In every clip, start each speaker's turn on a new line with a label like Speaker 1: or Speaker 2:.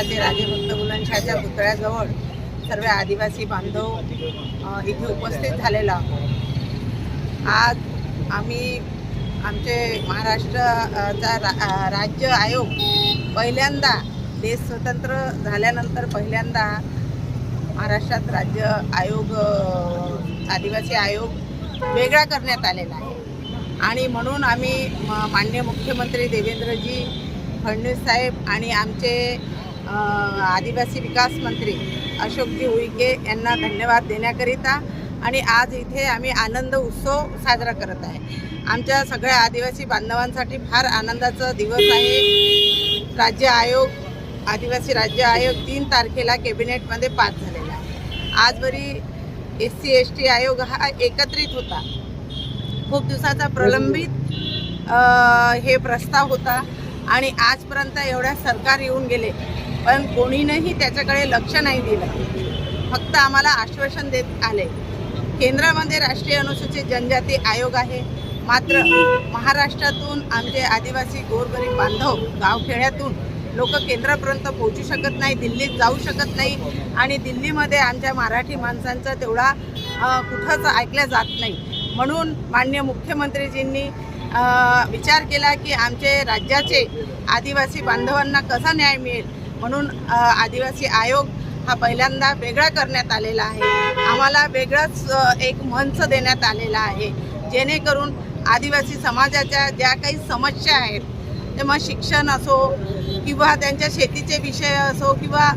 Speaker 1: शहराचे राजेभक्त बुलंदशहाच्या पुतळ्याजवळ सर्व आदिवासी बांधव इथे उपस्थित झालेला आहोत. आज आम्ही आमचे महाराष्ट्राचा रा राज्य आयोग पहिल्यांदा देश स्वतंत्र झाल्यानंतर पहिल्यांदा महाराष्ट्रात राज्य आयोग आदिवासी आयोग वेगळा करण्यात आलेला आहे. आणि म्हणून आम्ही मान्य माननीय मुख्यमंत्री देवेंद्रजी फडणवीस साहेब आणि आमचे आदिवासी विकास मंत्री अशोकजी उईके यांना धन्यवाद देण्याकरिता आणि आज इथे आम्ही आनंद उत्सव साजरा करत आहे. आमच्या सगळ्या आदिवासी बांधवांसाठी फार आनंदाचा दिवस आहे. राज्य आयोग आदिवासी राज्य आयोग तीन तारखेला कॅबिनेटमध्ये पास झालेला आहे. आजवरी एस सी एस टी आयोग हा एकत्रित होता. खूप दिवसाचा प्रलंबित हे प्रस्ताव होता आणि आजपर्यंत एवढ्या सरकार येऊन गेले पण कोणीनंही त्याच्याकडे लक्ष नाही दिलं. फक्त आम्हाला आश्वासन देत आले. केंद्रामध्ये राष्ट्रीय अनुसूचित जनजाती आयोग आहे. मात्र महाराष्ट्रातून आमचे आदिवासी गोरगरीब बांधव गावखेड्यातून लोक केंद्रापर्यंत पोहोचू शकत नाही दिल्लीत जाऊ शकत नाही आणि दिल्लीमध्ये आमच्या मराठी माणसांचा तेवढा कुठंच ऐकल्या जात नाही. म्हणून माननीय मुख्यमंत्रीजींनी विचार केला की आमचे राज्याचे आदिवासी बांधवांना कसा न्याय मिळेल? म्हणून आदिवासी आयोग हा पहिल्यांदा वेगळा करण्यात आलेला आहे. आम्हाला वेगळाच एक मंच देण्यात आलेला आहे. जेणेकरून आदिवासी समाजाच्या ज्या काही समस्या आहेत ते मग शिक्षण असो किंवा त्यांच्या शेतीचे विषय असो किंवा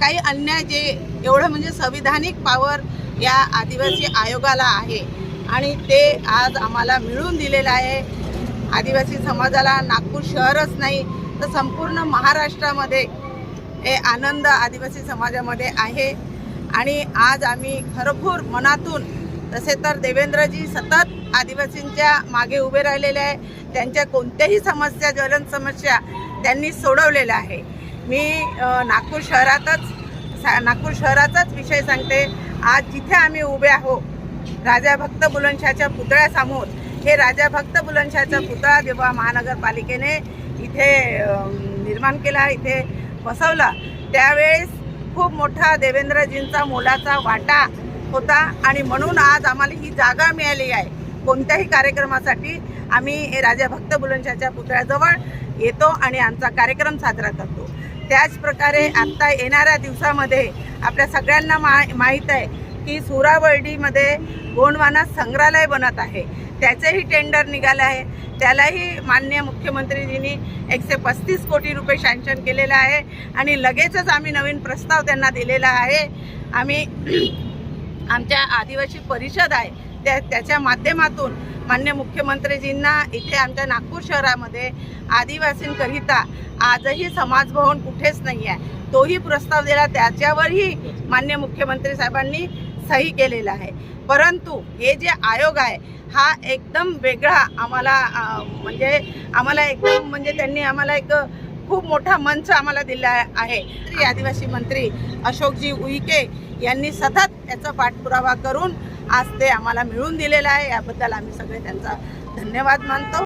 Speaker 1: काही अन्याय जे एवढं म्हणजे संविधानिक पावर या आदिवासी आयोगाला आहे. आणि ते आज आम्हाला मिळून दिलेलं आहे. आदिवासी समाजाला नागपूर शहरच नाही तर संपूर्ण महाराष्ट्रामध्ये हे आनंद आदिवासी समाजामध्ये आहे. आणि आज आम्ही खरोखर मनातून तसे तर देवेंद्रजी सतत आदिवासींच्या मागे उभे राहिलेले आहे. त्यांच्या कोणत्याही समस्या ज्वलन समस्या त्यांनी सोडवलेल्या आहे. मी नागपूर शहरातच सा नागपूर शहराचाच विषय सांगते. आज जिथे आम्ही उभे आहो राजा भक्त बुलंदशहाच्या पुतळ्यासमोर हे राजा भक्त बुलंदशहाचा पुतळा जेव्हा महानगरपालिकेने इथे निर्माण केला. इथे बसवला. त्यावेळेस खूप मोठा देवेंद्रजींचा मोलाचा वाटा होता आणि म्हणून आज आम्हाला ही जागा मिळाली आहे. कोणत्याही कार्यक्रमासाठी आम्ही राजा भक्त बुलंदशहाच्या पुतळ्याजवळ येतो आणि आमचा कार्यक्रम साजरा करतो. त्याचप्रकारे आत्ता येणाऱ्या दिवसामध्ये आपल्या सगळ्यांना मा माहीत आहे की सुरावर्डीमध्ये गोंडवाना संग्रहालय बनत आहे. त्याचेही टेंडर निघालं आहे. त्यालाही मान्य मुख्यमंत्रीजींनी एकशे पस्तीस कोटी रुपये सँक्शन केलेलं आहे आणि लगेचच आम्ही नवीन प्रस्ताव त्यांना दिलेला आहे. आम्ही आमच्या आदिवासी परिषद आहे. त्या त्याच्या माध्यमातून मान्य मुख्यमंत्रीजींना इथे आमच्या नागपूर शहरामध्ये आदिवासींकरिता आजही समाजभवन कुठेच नाही आहे तोही प्रस्ताव दिला. त्याच्यावरही मान्य मुख्यमंत्री साहेबांनी सही केलेला आहे. परंतु हे जे आयोग आहे हा एकदम वेगळा आम्हाला म्हणजे आम्हाला एकदम म्हणजे त्यांनी आम्हाला एक खूप मोठा मंच आम्हाला दिला आहे. आदिवासी मंत्री अशोकजी उईके यांनी सतत याचा पाठपुरावा करून आज ते आम्हाला मिळून दिलेलं आहे. याबद्दल आम्ही सगळे त्यांचा धन्यवाद मानतो.